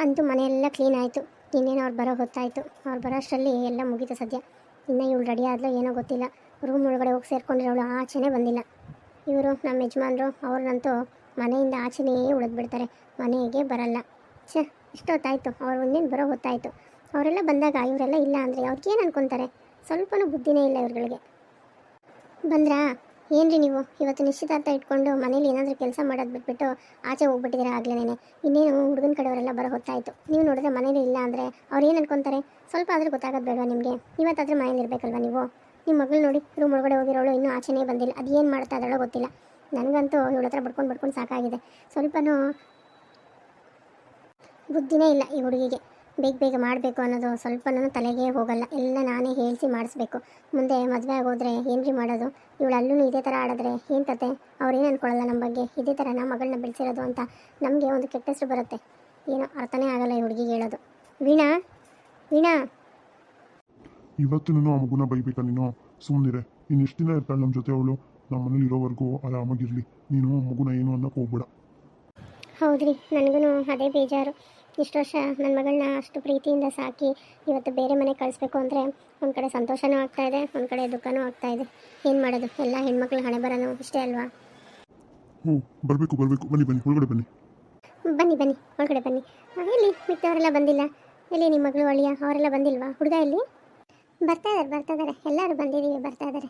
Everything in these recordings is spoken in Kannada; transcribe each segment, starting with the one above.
ಅಂತೂ ಮನೆಯೆಲ್ಲ ಕ್ಲೀನ್ ಆಯಿತು. ಇನ್ನೇನು ಅವ್ರು ಬರೋ ಗೊತ್ತಾಯಿತು ಅವ್ರು ಬರೋ ಅಷ್ಟರಲ್ಲಿ ಎಲ್ಲ ಮುಗೀತು ಸದ್ಯ. ಇನ್ನು ಇವಳು ರೆಡಿ ಆದ್ಲೋ ಏನೋ ಗೊತ್ತಿಲ್ಲ. ರೂಮ್ ಒಳಗಡೆ ಹೋಗಿ ಸೇರ್ಕೊಂಡಿರೋಳು ಆಚೆನೇ ಬಂದಿಲ್ಲ. ಇವರು ನಮ್ಮ ಯಜಮಾನ್ರು, ಅವ್ರನ್ನಂತೂ ಮನೆಯಿಂದ ಆಚೆನೇ ಉಳಿದ್ಬಿಡ್ತಾರೆ. ಮನೆಗೆ ಬರಲ್ಲ. ಛೆ ಇಷ್ಟೊತ್ತಾಯಿತು ಅವ್ರು ಒಂದೇನು ಬರೋ ಹೊತ್ತಾಯಿತು. ಅವರೆಲ್ಲ ಬಂದಾಗ ಇವರೆಲ್ಲ ಇಲ್ಲ ಅಂದರೆ ಅವ್ರಿಗೇನು ಅನ್ಕೊತಾರೆ? ಸ್ವಲ್ಪನೂ ಬುದ್ಧಿನೇ ಇಲ್ಲ ಇವ್ರಗಳಿಗೆ. ಬಂದ್ರಾ? ಏನ್ರಿ ನೀವು? ಇವತ್ತು ನಿಶ್ಚಿತಾರ್ಥ ಇಟ್ಕೊಂಡು ಮನೇಲಿ ಏನಾದರೂ ಕೆಲಸ ಮಾಡೋದು ಬಿಟ್ಬಿಟ್ಟು ಆಚೆ ಹೋಗ್ಬಿಟ್ಟಿದ್ದೀರಾ ಆಗ್ಲೇನೆ. ಇನ್ನೇನು ಹುಡುಗನ ಕಡೆಯವರೆಲ್ಲ ಬರೋ ಹೊತ್ತಾಯಿತು. ನೀವು ನೋಡಿದ್ರೆ ಮನೇಲಿ ಇಲ್ಲ ಅಂದರೆ ಅವ್ರು ಏನು ಅನ್ಕೊಂತಾರೆ? ಸ್ವಲ್ಪ ಆದರೂ ಗೊತ್ತಾಗೋದು ಬೇಡವಾ ನಿಮಗೆ? ಇವತ್ತಾದರೂ ಮನೇಲಿ ಇರಬೇಕಲ್ವಾ ನೀವು? ನಿಮ್ಮ ಮಗಳು ನೋಡಿ ರೂಮ್ ಒಳಗಡೆ ಹೋಗಿರೋಳು, ಇನ್ನೂ ಆಚೆನೇ ಬಂದಿಲ್ಲ. ಅದು ಏನು ಮಾಡ್ತಾ ಇದ್ದಾಳೋ ಗೊತ್ತಿಲ್ಲ. ನನಗಂತೂ ಇವಳ ಹತ್ರ ಬಡ್ಕೊಂಡು ಬಡ್ಕೊಂಡು ಸಾಕಾಗಿದೆ. ಸ್ವಲ್ಪನೂ ಬುದ್ಧಿನೇ ಇಲ್ಲ ಈ ಹುಡುಗಿಗೆ. ಬೇಗ ಬೇಗ ಮಾಡಬೇಕು ಅನ್ನೋದು ನಾನು ತಲೆಗೆ ಹೋಗಲ್ಲ. ಎಲ್ಲ ನಾನೇ ಹೇಳಿಸಿ ಮಾಡಿಸ್ಬೇಕು. ಮುಂದೆ ಮದುವೆ ಆಗೋದ್ರೆ ಏನ್ರಿ ಮಾಡೋದು? ಇವಳು ಅಲ್ಲೂ ಇದೇ ಥರ ಆಡಿದ್ರೆ ಏನು ತತೆ ಅವ್ರೇನು ಅನ್ಕೊಳ್ಳಲ್ಲ ನಮ್ಮ ಬಗ್ಗೆ? ಇದೇ ಥರ ನಮ್ಮ ಮಗಳನ್ನ ಬೆಳೆಸಿರೋದು ಅಂತ ನಮಗೆ ಒಂದು ಕೆಟ್ಟ ಹೆಸರು ಬರುತ್ತೆ. ಏನೋ ಅರ್ಥನೇ ಆಗಲ್ಲ ಈ ಹುಡುಗಿಗೆ ಹೇಳೋದು. ವೀಣಾ? ವೀಣಾ? ಇವತ್ತು ನೀನು ಆ ಮಗುನ ಬೈಬೇಕಾ ನೀನು? ಸುಮ್ಮನಿರೆ ನೀನು ಎಷ್ಟು ದಿನ ಇರ್ತಾಳೆ ನಮ್ಮ ಜೊತೆ ಅವಳು? ನಮ್ಮ ಮನೇಲಿ ಇರೋವರೆಗೂ ಆರಾಮಾಗಿರಲಿ. ನೀನು ಆ ಮಗುನ ಏನು ಅನ್ನಕ್ಕೆ ಹೋಗ್ಬೇಡ. ಹೌದ್ರಿ. ನನಗೂ ಅದೇ ಬೇಜಾರು. ಇಷ್ಟು ವರ್ಷ ನನ್ನ ಮಗಳನ್ನ ಅಷ್ಟು ಪ್ರೀತಿಯಿಂದ ಸಾಕಿ ಇವತ್ತು ಬೇರೆ ಮನೆ ಕಳಿಸ್ಬೇಕು ಅಂದರೆ ಒಂದು ಕಡೆ ಸಂತೋಷನೂ ಆಗ್ತಾ ಇದೆ ಒಂದು ಕಡೆ ದುಃಖನೂ ಆಗ್ತಾ ಇದೆ. ಏನು ಮಾಡೋದು? ಎಲ್ಲ ಹೆಣ್ಮಕ್ಳು ಹಣೆ ಬರೋನು ಇಷ್ಟೇ ಅಲ್ವಾ? ಹ್ಞೂ ಬರಬೇಕು ಬರಬೇಕು. ಬನ್ನಿ ಬನ್ನಿ ಒಳಗಡೆ ಬನ್ನಿ. ಬನ್ನಿ ಬನ್ನಿ ಒಳಗಡೆ ಬನ್ನಿ. ಎಲ್ಲಿ? ಮಿಕ್ಕವರೆಲ್ಲ ಬಂದಿಲ್ಲ. ಎಲ್ಲಿ ನಿಮ್ಮ ಮಗಳು ಅಳಿಯ? ಅವರೆಲ್ಲ ಬಂದಿಲ್ವಾ? ಹುಡುಗ ಎಲ್ಲಿ? ಬರ್ತಾ ಇದ್ದಾರೆ ಬರ್ತಾ ಇದ್ದಾರೆ ಎಲ್ಲರೂ ಬಂದಿದ್ದೀವಿ ಬರ್ತಾ ಇದ್ದಾರೆ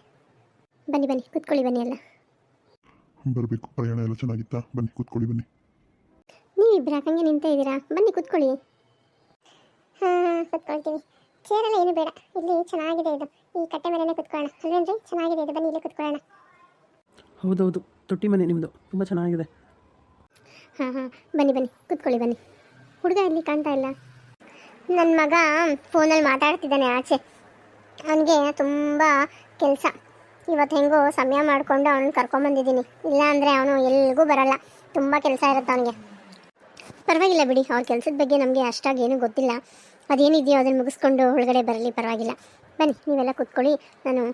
ಬನ್ನಿ ಬನ್ನಿ ಕುತ್ಕೊಳ್ಳಿ ಬನ್ನಿ ಎಲ್ಲ. ಬರಬೇಕು. ಪ್ರಯಾಣ ಎಲ್ಲ ಚೆನ್ನಾಗಿತ್ತಾ? ಬನ್ನಿ ಕೂತ್ಕೊಳ್ಳಿ ಬನ್ನಿ. ನೀವು ಇಬ್ಬರು ನಿಂತ ಇದ್ದೀರಾ? ಬನ್ನಿ ಕೂತ್ಕೊಳ್ಳಿ. ಹಾಂ ಕುತ್ಕೊಳ್ತೀವಿ ಚೇರೆಲ್ಲ ಏನು ಬೇಡ. ಇಲ್ಲಿ ಚೆನ್ನಾಗಿದೆ ಇದು. ಈ ಕಟ್ಟೆ ಮೇಲೆನೇ ಕೂತ್ಕೊಳ್ಳೋಣ. ಅಲ್ವೇನ್ರಿ? ಚೆನ್ನಾಗಿದೆ ಇದು. ಬನ್ನಿ ಇಲ್ಲಿ ಕೂತ್ಕೊಳ್ಳೋಣ. ಹೌದೌದು. ತೊಟ್ಟಿ ಮನೆ ನಿಮ್ಮದು ತುಂಬ ಚೆನ್ನಾಗಿದೆ. ಹಾಂ ಹಾಂ ಬನ್ನಿ ಬನ್ನಿ. ಕೂತ್ಕೊಳ್ಳಿ ಬನ್ನಿ. ಹುಡುಗ ಇಲ್ಲಿ ಕಾಣ್ತಾ ಇಲ್ಲ. ನನ್ನ ಮಗ ಫೋನಲ್ಲಿ ಮಾತಾಡ್ತಿದ್ದಾನೆ ಆಚೆ. ಅವನಿಗೆ ತುಂಬ ಕೆಲಸ. ಇವತ್ತು ಹೆಂಗೋ ಸಮಯ ಮಾಡಿಕೊಂಡು ಅವನು ಕರ್ಕೊಂಬಂದಿದ್ದೀನಿ. ಇಲ್ಲ ಅಂದರೆ ಅವನು ಎಲ್ಲಿಗೂ ಬರಲ್ಲ. ತುಂಬ ಕೆಲಸ ಇರುತ್ತೆ ಅವನಿಗೆ. ಪರವಾಗಿಲ್ಲ ಬಿಡಿ. ಅವ್ರ ಕೆಲಸದ ಬಗ್ಗೆ ನಮಗೆ ಅಷ್ಟಾಗಿ ಏನೂ ಗೊತ್ತಿಲ್ಲ. ಅದೇನಿದೆಯೋ ಅದನ್ನು ಮುಗಿಸ್ಕೊಂಡು ಒಳಗಡೆ ಬರಲಿ, ಪರವಾಗಿಲ್ಲ. ಬನ್ನಿ, ನೀವೆಲ್ಲ ಕುತ್ಕೊಳ್ಳಿ. ನಾನು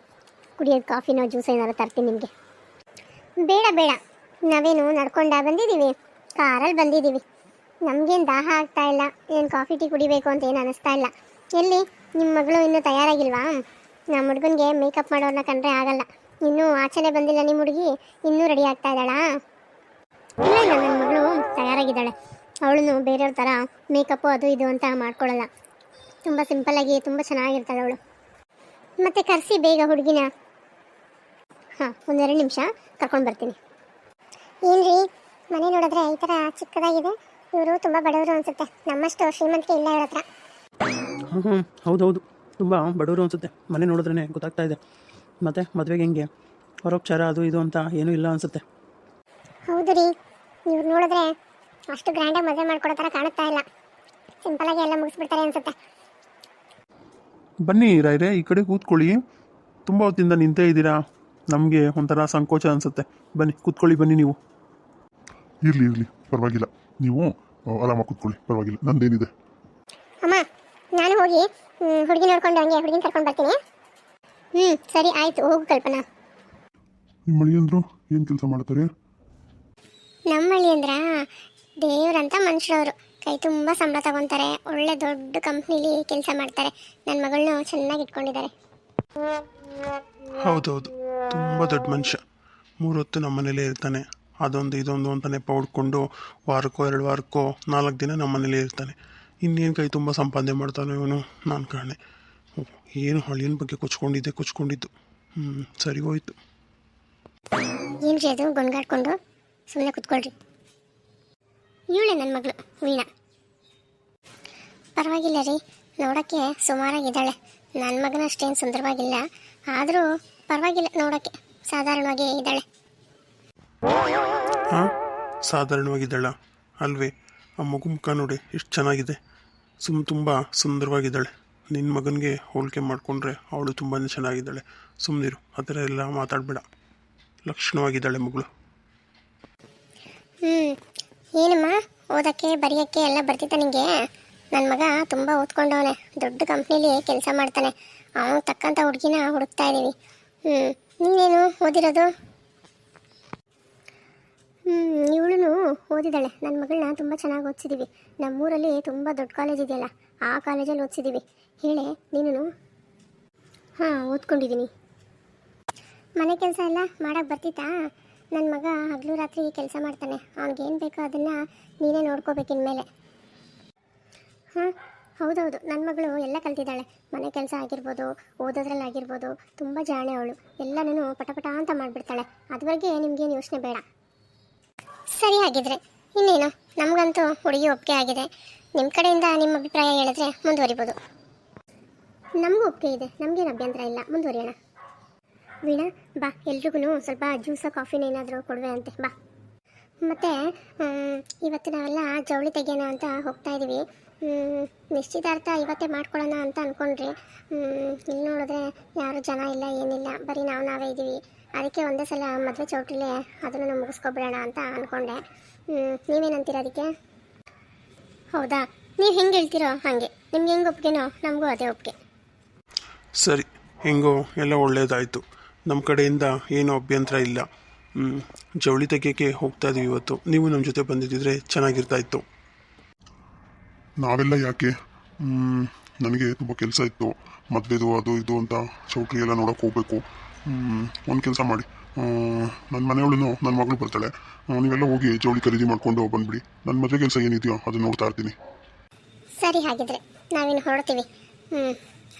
ಕುಡಿಯೋದು ಕಾಫಿನೋ ಜ್ಯೂಸ್ ಏನಾರು ತರ್ತೀನಿ ನಿಮಗೆ. ಬೇಡ ಬೇಡ. ನಾವೇನು ನಡ್ಕೊಂಡ ಬಂದಿದ್ದೀವಿ. ಕಾರಲ್ಲಿ ಬಂದಿದ್ದೀವಿ. ನಮಗೇನು ದಾಹ ಆಗ್ತಾ ಇಲ್ಲ. ಏನು ಕಾಫಿ, ಟೀ ಕುಡಿಬೇಕು ಅಂತ ಏನು ಅನ್ನಿಸ್ತಾ ಇಲ್ಲ. ಎಲ್ಲಿ? ನಿಮ್ಮ ಮಗಳು ಇನ್ನೂ ತಯಾರಾಗಿಲ್ವಾ? ನಮ್ಮ ಹುಡುಗನಿಗೆ ಮೇಕಪ್ ಮಾಡೋರನ್ನ ಕಂಡ್ರೆ ಆಗಲ್ಲ. ಇನ್ನೂ ಆಚೆನೆ ಬಂದಿಲ್ಲ ನಿಮ್ಮ ಹುಡುಗಿ. ಇನ್ನೂ ರೆಡಿ ಆಗ್ತಾ ಇದ್ದಾಳಾ? ಇಲ್ಲ ನನ್ನ ಮಗಳು ತಯಾರಾಗಿದ್ದಾಳೆ. ಅವಳು ಬೇರೆಯವ್ರ ಥರ ಮೇಕಪ್ಪು ಅದು ಇದು ಅಂತ ಮಾಡ್ಕೊಳ್ಳಲ್ಲ. ತುಂಬ ಸಿಂಪಲ್ಲಾಗಿ ತುಂಬ ಚೆನ್ನಾಗಿರ್ತಾಳೆ ಅವಳು. ಮತ್ತೆ ಕರೆಸಿ ಬೇಗ ಹುಡುಗಿನ. ಹಾಂ ಒಂದೆರಡು ನಿಮಿಷ ಕರ್ಕೊಂಡು ಬರ್ತೀನಿ. ಏನ್ರಿ ಮನೆ ನೋಡಿದ್ರೆ ಈ ಥರ ಚಿಕ್ಕದಾಗಿದೆ. ಇವರು ತುಂಬ ಬಡವರು ಅನ್ಸುತ್ತೆ. ನಮ್ಮಷ್ಟು ಶ್ರೀಮಂತಿಕೆ ಇಲ್ಲ ಇವ್ರ ಹತ್ರ. ಹ್ಞೂ ಹೌದು ಹೌದು ತುಂಬ ಬಡವರು ಅನಿಸುತ್ತೆ. ಮನೆ ನೋಡಿದ್ರೇ ಗೊತ್ತಾಗ್ತಾ ಇದೆ. ಮತ್ತು ಮದುವೆಗೆ ಹೆಂಗೆ? ಪರೋಪಚಾರ ಅದು ಇದು ಅಂತ ಏನೂ ಇಲ್ಲ ಅನಿಸುತ್ತೆ. ಹೌದು ರೀ. ಇವ್ರು ನೋಡಿದ್ರೆ ಅಷ್ಟು ಗ್ರ್ಯಾಂಡಾಗಿ ಮದುವೆ ಮಾಡ್ಕೊಡೋ ಥರ ಕಾಣುತ್ತಾ ಇಲ್ಲ. ಸಿಂಪಲಾಗಿ ಎಲ್ಲ ಮುಗಿಸ್ಬಿಡ್ತಾರೆ ಅನ್ಸುತ್ತೆ. ಬನ್ನಿ ರಾಯ್ರೆ ಈ ಕಡೆ ಕೂತ್ಕೊಳ್ಳಿ. ತುಂಬ ಹೊತ್ತಿಂದ ನಿಂತೇ ಇದ್ದೀರಾ? ನಮಗೆ ಒಂಥರ ಸಂಕೋಚ ಅನಿಸುತ್ತೆ. ಬನ್ನಿ ಕೂತ್ಕೊಳ್ಳಿ ಬನ್ನಿ ನೀವು. ಇರಲಿ ಇರಲಿ ಪರವಾಗಿಲ್ಲ. ನೀವು ಆರಾಮಾಗಿ ಕೂತ್ಕೊಳ್ಳಿ ಪರವಾಗಿಲ್ಲ. ನಂದೇನಿದೆ? ಅಮ್ಮ ನಾನು ಹೋಗಿ ಹುಡುಗಿ ನೋಡ್ಕೊಂಡು ಹಂಗೆ ಹುಡುಗಿನ ಕರ್ಕೊಂಡು ಬರ್ತೀನಿ. ಹ್ಞೂ ಸರಿ ಆಯಿತು ಹೋಗು ಕಲ್ಪನಾ. ನಿಮ್ಮ ಮಳಿಯಂದ್ರು ಏನು ಕೆಲಸ ಮಾಡ್ತಾರೆ? ನಮ್ಮಳ್ಳಿ ಅಂದ್ರ ದೇವ್ರಂತ ಮನುಷ್ಯರವರು. ಕೈ ತುಂಬ ಸಂಬಳ ತಗೊಂತಾರೆ. ಒಳ್ಳೆ ದೊಡ್ಡ ಕಂಪ್ನಿಲಿ ಕೆಲಸ ಮಾಡ್ತಾರೆ. ನನ್ನ ಮಗಳನ್ನ ಚೆನ್ನಾಗಿ ಇಟ್ಕೊಂಡಿದ್ದಾರೆ. ಹೌದೌದು. ತುಂಬ ದೊಡ್ಡ ಮನುಷ್ಯ. ಮೂರೊತ್ತು ನಮ್ಮ ಮನೇಲೇ ಇರ್ತಾನೆ. ಅದೊಂದು ಇದೊಂದು ಅಂತ ಪೌಡ್ಕೊಂಡು ಹೊಡ್ಕೊಂಡು ವಾರಕ್ಕೋ ಎರಡು ವಾರಕ್ಕೋ ನಾಲ್ಕು ದಿನ ನಮ್ಮ ಮನೇಲೇ ಇರ್ತಾನೆ. ಇನ್ನೇನು ಕೈ ತುಂಬ ಸಂಪಾದನೆ ಮಾಡ್ತಾನೆ ಇವನು ನಾನು ಕಾಣೆ. ಏನು ಹಳ್ಳಿನ ಬಗ್ಗೆ ಕೊಚ್ಕೊಂಡಿದ್ದೆ ಕೊಚ್ಕೊಂಡಿದ್ದು. ಹ್ಞೂ ಸರಿ ಹೋಯ್ತು. ಏನು ಅದು ಗೊಣ್ಗಾಡ್ಕೊಂಡು ಸುಮ್ಮನೆ ಕುತ್ಕೊಳ್ರಿ. ಇವಳೆ ನನ್ನ ಮಗಳು ವೀಣಾ. ಪರವಾಗಿಲ್ಲ ರೀ ನೋಡೋಕ್ಕೆ ಸುಮಾರಾಗಿದ್ದಾಳೆ. ನನ್ನ ಮಗನ ಅಷ್ಟೇನು ಸುಂದರವಾಗಿಲ್ಲ ಆದರೂ ಪರವಾಗಿಲ್ಲ ನೋಡೋಕ್ಕೆ ಸಾಧಾರಣವಾಗಿ ಇದ್ದಾಳೆ. ಹಾಂ ಸಾಧಾರಣವಾಗಿದ್ದಾಳ. ಅಲ್ವೇ ಆ ಮಗು ಮುಖ ನೋಡಿ ಎಷ್ಟು ಚೆನ್ನಾಗಿದೆ. ಸುಮ್ ತುಂಬ ಸುಂದರವಾಗಿದ್ದಾಳೆ. ನಿನ್ನ ಮಗನಿಗೆ ಹೋಲಿಕೆ ಮಾಡಿಕೊಂಡ್ರೆ ಅವಳು ತುಂಬಾ ಚೆನ್ನಾಗಿದ್ದಾಳೆ. ಸುಮ್ಮನಿರು ಆ ಥರ ಎಲ್ಲ ಮಾತಾಡಬೇಡ. ಲಕ್ಷಣವಾಗಿದ್ದಾಳೆ ಮಗಳು. ಹ್ಞೂ ಏನಮ್ಮ? ಓದೋಕ್ಕೆ, ಬರೆಯೋಕ್ಕೆ ಎಲ್ಲ ಬರ್ತಿತ್ತ ನಿಂಗೆ? ನನ್ನ ಮಗ ತುಂಬ ಓದ್ಕೊಂಡವನೆ. ದೊಡ್ಡ ಕಂಪ್ನೀಲಿ ಕೆಲಸ ಮಾಡ್ತಾನೆ. ಅವನು ತಕ್ಕಂಥ ಹುಡುಗಿನ ಹುಡುಕ್ತಾ ಇದ್ದೀವಿ ಹ್ಞೂ ನೀನೇನು ಓದಿರೋದು? ಹ್ಞೂ ಇವಳು ಓದಿದ್ದಾಳೆ. ನನ್ನ ಮಗಳನ್ನ ತುಂಬ ಚೆನ್ನಾಗಿ ಓದಿಸಿದ್ದೀವಿ ನಮ್ಮೂರಲ್ಲಿ ತುಂಬ ದೊಡ್ಡ ಕಾಲೇಜ್ ಇದೆಯಲ್ಲ, ಆ ಕಾಲೇಜಲ್ಲಿ ಓದಿಸಿದ್ದೀವಿ ಹೇಳೆ ನೀನು ಹಾಂ ಓದ್ಕೊಂಡಿದ್ದೀನಿ ಮನೆ ಕೆಲಸ ಎಲ್ಲ ಮಾಡೋಕ್ಕೆ ಬರ್ತಿತ್ತಾ? ನನ್ನ ಮಗ ಹಗಲು ರಾತ್ರಿ ಕೆಲಸ ಮಾಡ್ತಾನೆ. ಅವ್ನಿಗೇನು ಬೇಕೋ ಅದನ್ನು ನೀನೇ ನೋಡ್ಕೋಬೇಕು ಇನ್ಮೇಲೆ. ಹಾಂ, ಹೌದೌದು. ನನ್ನ ಮಗಳು ಎಲ್ಲ ಕಲ್ತಿದ್ದಾಳೆ. ಮನೆ ಕೆಲಸ ಆಗಿರ್ಬೋದು, ಓದೋದ್ರಲ್ಲಿ ಆಗಿರ್ಬೋದು, ತುಂಬ ಜಾಣೆ ಅವಳು. ಎಲ್ಲನೂ ಪಟಪಟ ಅಂತ ಮಾಡಿಬಿಡ್ತಾಳೆ. ಅದುವರೆಗೆ ನಿಮ್ಗೇನು ಯೋಚನೆ ಬೇಡ. ಸರಿ ಆಗಿದ್ರೆ ಇನ್ನೇನು? ನಮಗಂತೂ ಹುಡುಗಿ ಒಪ್ಪಿಗೆ ಆಗಿದೆ. ನಿಮ್ಮ ಕಡೆಯಿಂದ ನಿಮ್ಮ ಅಭಿಪ್ರಾಯ ಹೇಳಿದ್ರೆ ಮುಂದುವರಿಬೋದು. ನಮಗೂ ಒಪ್ಪಿಗೆ ಇದೆ. ನಮಗೇನು ಅಭ್ಯಂತರ ಇಲ್ಲ. ಮುಂದುವರಿಯೋಣ. ವೀಣಾ, ಬಾ ಎಲ್ರಿಗೂ ಸ್ವಲ್ಪ ಜ್ಯೂಸ, ಕಾಫಿನ ಏನಾದರೂ ಕೊಡುವೆ ಅಂತೆ, ಬಾ. ಮತ್ತು ಇವತ್ತು ನಾವೆಲ್ಲ ಜವಳಿ ತೆಗೆಯೋಣ ಅಂತ ಹೋಗ್ತಾ ಇದ್ದೀವಿ ನಿಶ್ಚಿತಾರ್ಥ ಇವತ್ತೇ ಮಾಡ್ಕೊಳ್ಳೋಣ ಅಂತ ಅಂದ್ಕೊಂಡ್ರಿ ಇಲ್ಲಿ ನೋಡಿದ್ರೆ ಯಾರು ಜನ ಇಲ್ಲ, ಏನಿಲ್ಲ, ಬರೀ ನಾವು ನಾವೇ ಇದ್ದೀವಿ ಅದಕ್ಕೆ ಒಂದೇ ಸಲ ಮದುವೆ ಚೌಟ್ರಿಲೇ ಅದನ್ನು ಮುಗಿಸ್ಕೊಬಿಡೋಣ ಅಂತ ಅಂದ್ಕೊಂಡೆ ನೀವೇನಂತೀರ ಅದಕ್ಕೆ? ಹೌದಾ? ನೀವು ಹೆಂಗೆ ಹೇಳ್ತೀರೋ ಹಾಗೆ. ನಿಮ್ಗೆ ಹೆಂಗೆ ಒಪ್ಪಿಗೆನೋ ನಮಗೂ ಅದೇ ಒಪ್ಪಿಗೆ ಸರಿ, ಹೆಂಗೋ, ಎಲ್ಲ ಒಳ್ಳೇದಾಯಿತು. ನಮ್ಮ ಕಡೆಯಿಂದ ಏನೂ ಅಭ್ಯಂತರ ಇಲ್ಲ. ಹ್ಮ್, ಜವಳಿ ತೆಗೆಯೋಕ್ಕೆ ಹೋಗ್ತಾ ಇದೀವಿ ಇವತ್ತು. ನೀವು ನಮ್ಮ ಜೊತೆ ಬಂದಿದ್ದಿದ್ರೆ ಚೆನ್ನಾಗಿರ್ತಾ ಇತ್ತು. ನಾವೆಲ್ಲ ಯಾಕೆ? ನನಗೆ ತುಂಬ ಕೆಲಸ ಇತ್ತು. ಮದುವೆದು ಅದು ಇದು ಅಂತ ಚೌಟ್ರಿ ಎಲ್ಲ ನೋಡೋಕೆ ಹೋಗಬೇಕು. ಒಂದು ಕೆಲಸ ಮಾಡಿ. ನನ್ನ ಮನೆಯವಳು ನನ್ನ ಮಗಳು ಬರ್ತಾಳೆ. ನೀವೆಲ್ಲ ಹೋಗಿ ಜವಳಿ ಖರೀದಿ ಮಾಡಿಕೊಂಡು ಬಂದ್ಬಿಡಿ. ನನ್ನ ಮದುವೆ ಕೆಲಸ ಏನಿದೆಯೋ ಅದನ್ನು ನೋಡ್ತಾ ಇರ್ತೀನಿ. ಸರಿ ಹಾಗಿದ್ರೆ ನಾವಿನ್ನು ಹೊರಡ್ತೀವಿ. ಹ್ಞೂ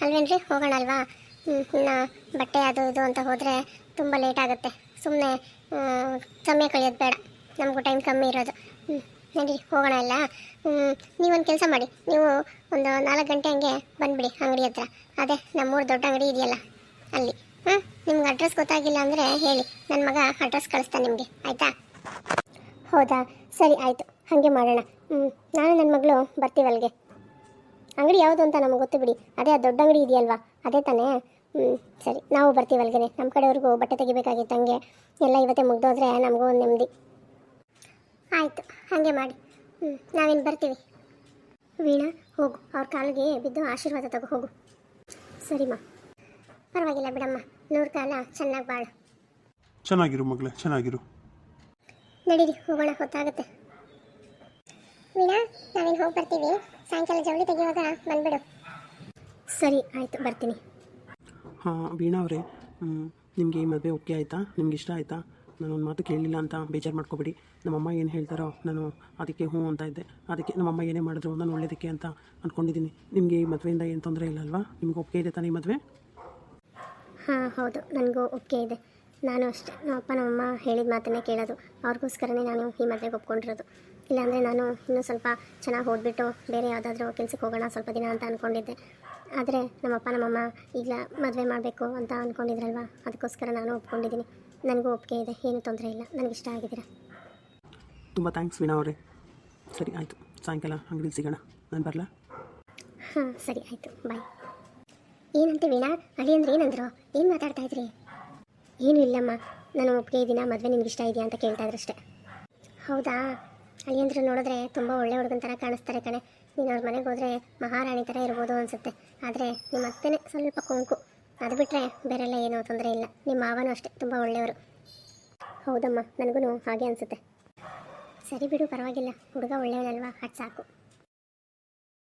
ಅಲ್ವೇನ್ರಿ? ಹೋಗೋಣ ಅಲ್ವಾ ಇನ್ನು ಬಟ್ಟೆ ಅದು ಇದು ಅಂತ ಹೋದರೆ ತುಂಬ ಲೇಟ್ ಆಗುತ್ತೆ. ಸುಮ್ಮನೆ ಸಮಯ ಕಳೆಯೋದು ಬೇಡ. ನಮಗೂ ಟೈಮ್ ಕಮ್ಮಿ ಇರೋದು. ಹ್ಞೂ ನಡಿ, ಹೋಗೋಣ ಅಲ್ಲ ನೀವೊಂದು ಕೆಲಸ ಮಾಡಿ. ನೀವು ಒಂದು ನಾಲ್ಕು ಗಂಟೆ ಹಂಗೆ ಬಂದುಬಿಡಿ ಅಂಗಡಿ ಹತ್ರ. ಅದೇ, ನಮ್ಮೂರು ದೊಡ್ಡ ಅಂಗಡಿ ಇದೆಯಲ್ಲ, ಅಲ್ಲಿ. ಹಾಂ ನಿಮ್ಗೆ ಅಡ್ರೆಸ್ ಗೊತ್ತಾಗಿಲ್ಲ ಅಂದರೆ ಹೇಳಿ. ನನ್ನ ಮಗ ಅಡ್ರೆಸ್ ಕಳಿಸ್ತಾನೆ ನಿಮಗೆ. ಆಯಿತಾ? ಹೌದಾ? ಸರಿ, ಆಯಿತು. ಹಾಗೆ ಮಾಡೋಣ. ನಾನು ನನ್ನ ಮಗಳು ಬರ್ತೀವಲ್ಗೆ? ಅಂಗಡಿ ಯಾವುದು ಅಂತ ನಮಗೆ ಗೊತ್ತು ಬಿಡಿ. ಅದೇ ಆ ದೊಡ್ಡ ಅಂಗಡಿ ಇದೆಯಲ್ವಾ? ಅದೇ ತಾನೇ. ಹ್ಞೂ ಸರಿ ನಾವು ಬರ್ತೀವಿ ಅಲ್ಗೇನೆ. ನಮ್ಮ ಕಡೆಯವ್ರಿಗೂ ಬಟ್ಟೆ ತೆಗಿಬೇಕಾಗಿತ್ತು ಹಂಗೆ. ಎಲ್ಲ ಇವತ್ತೇ ಮುಗ್ದೋದ್ರೆ ನಮಗೂ ಒಂದು ನೆಮ್ಮದಿ. ಆಯಿತು ಹಾಗೆ ಮಾಡಿ. ಹ್ಞೂ ನಾವೇನು ಬರ್ತೀವಿ. ವೀಣಾ ಹೋಗು. ಅವ್ರ ಕಾಲಿಗೆ ಬಿದ್ದು ಆಶೀರ್ವಾದ ತಗೋ ಹೋಗು. ಸರಿಮ್ಮ ಪರವಾಗಿಲ್ಲ ಬಿಡಮ್ಮ. ನೂರು ಕಾಲ ಚೆನ್ನಾಗಿ ಬಾಳು. ಚೆನ್ನಾಗಿರು ಮಗಳೇ ಚೆನ್ನಾಗಿರು. ನಡೀರಿ ಹೋಗೋಣ ಹೊತ್ತಾಗುತ್ತೆ. ವೀಣಾ ನಾವೇನು ಹೋಗಿ ಬರ್ತೀವಿ. ಸಾಯಂಕಾಲ ಜವಳಿ ತೆಗೆಯುವಾಗ ಬಂದ್ಬಿಡು. ಸರಿ ಆಯಿತು ಬರ್ತೀನಿ. ಹಾಂ ವೀಣಾ ಅವರೇ ನಿಮಗೆ ಈ ಮದುವೆ ಓಕೆ ಆಯಿತಾ? ನಿಮ್ಗೆ ಇಷ್ಟ ಆಯಿತಾ? ನಾನು ಒಂದು ಮಾತು ಕೇಳಲಿಲ್ಲ ಅಂತ ಬೇಜಾರು ಮಾಡ್ಕೊಬೇಡಿ. ನಮ್ಮಮ್ಮ ಏನು ಹೇಳ್ತಾರೋ ನಾನು ಅದಕ್ಕೆ ಹ್ಞೂ ಅಂತ ಇದ್ದೆ. ಅದಕ್ಕೆ ನಮ್ಮಮ್ಮ ಏನೇ ಮಾಡಿದ್ರು ನಾನು ಒಳ್ಳೇದಕ್ಕೆ ಅಂತ ಅಂದ್ಕೊಂಡಿದ್ದೀನಿ ನಿಮಗೆ ಈ ಮದುವೆಯಿಂದ ಏನು ತೊಂದರೆ ಇಲ್ಲ ಅಲ್ವಾ? ನಿಮ್ಗೆ ಒಪ್ಪಿಗೆ ಇದೆ ತಾನೇ ಈ ಮದುವೆ? ಹಾಂ ಹೌದು ನನಗೂ ಓಕೆ ಇದೆ. ನಾನು ಅಷ್ಟೇ. ನಮ್ಮ ಅಪ್ಪ ನಮ್ಮಮ್ಮ ಹೇಳಿದ ಮಾತನ್ನೇ ಕೇಳೋದು. ಅವ್ರಿಗೋಸ್ಕರನೇ ನಾನು ಈ ಮದುವೆಗೆ ಒಪ್ಕೊಂಡಿರೋದು. ಇಲ್ಲಾಂದರೆ ನಾನು ಇನ್ನೂ ಸ್ವಲ್ಪ ಚೆನ್ನಾಗಿ ಓದ್ಬಿಟ್ಟು ಬೇರೆ ಯಾವುದಾದ್ರೂ ಕೆಲಸಕ್ಕೆ ಹೋಗೋಣ ಸ್ವಲ್ಪ ದಿನ ಅಂತ ಅಂದ್ಕೊಂಡಿದ್ದೆ ಆದರೆ ನಮ್ಮಪ್ಪ ನಮ್ಮಮ್ಮ ಈಗ ಮದುವೆ ಮಾಡಬೇಕು ಅಂತ ಅಂದ್ಕೊಂಡಿದ್ರಲ್ವ ಅದಕ್ಕೋಸ್ಕರ ನಾನು ಒಪ್ಕೊಂಡಿದ್ದೀನಿ. ನನಗೂ ಒಪ್ಪಿಗೆ ಇದೆ. ಏನೂ ತೊಂದರೆ ಇಲ್ಲ. ನನಗೆ ಇಷ್ಟ ಆಗಿದ್ದೀರಾ? ತುಂಬ ಥ್ಯಾಂಕ್ಸ್ ವೀಣಾ ಅವರೇ. ಸರಿ ಆಯಿತು. ಸಾಯಂಕಾಲ ಅಂಗಡಿ ಸಿಗೋಣ. ನಾನು ಬರಲಾ? ಹಾಂ ಸರಿ ಆಯಿತು. ಬಾಯ್. ಏನಂತೆ ವೀಣಾ? ಅಳಿ ಅಂದ್ರೆ ಏನಂದ್ರು? ಏನು ಮಾತಾಡ್ತಾ ಇದ್ರಿ? ಏನೂ ಇಲ್ಲಮ್ಮ. ನಾನು ಒಪ್ಪಿಗೆ ಇದ್ದೀನ? ಮದುವೆ ನಿಮ್ಗೆ ಇಷ್ಟ ಇದೆಯಾ ಅಂತ ಕೇಳ್ತಾ ಇದ್ರಷ್ಟೇ ಹೌದಾ? ಅಳಿಯಂದ್ರು ನೋಡಿದ್ರೆ ತುಂಬ ಒಳ್ಳೆ ಹುಡುಗನ ಥರ ಕಾಣಿಸ್ತಾರೆ ಕಣೆ. ನೀನು ಅವ್ರ ಮನೆಗೆ ಹೋದರೆ ಮಹಾರಾಣಿ ಥರ ಇರ್ಬೋದು ಅನಿಸುತ್ತೆ. ಆದರೆ ನಿಮ್ಮ ಅತ್ತೆನೇ ಸ್ವಲ್ಪ ಕೊಂಕು. ಅದು ಬಿಟ್ಟರೆ ಬೇರೆಲ್ಲ ಏನೂ ತೊಂದರೆ ಇಲ್ಲ. ನಿಮ್ಮ ಮಾವನೂ ಅಷ್ಟೇ, ತುಂಬ ಒಳ್ಳೆಯವರು. ಹೌದಮ್ಮ ನನಗೂ ಹಾಗೆ ಅನಿಸುತ್ತೆ. ಸರಿ ಬಿಡು, ಪರವಾಗಿಲ್ಲ. ಹುಡುಗ ಒಳ್ಳೆಯವನಲ್ವಾ? ಅದು ಸಾಕು.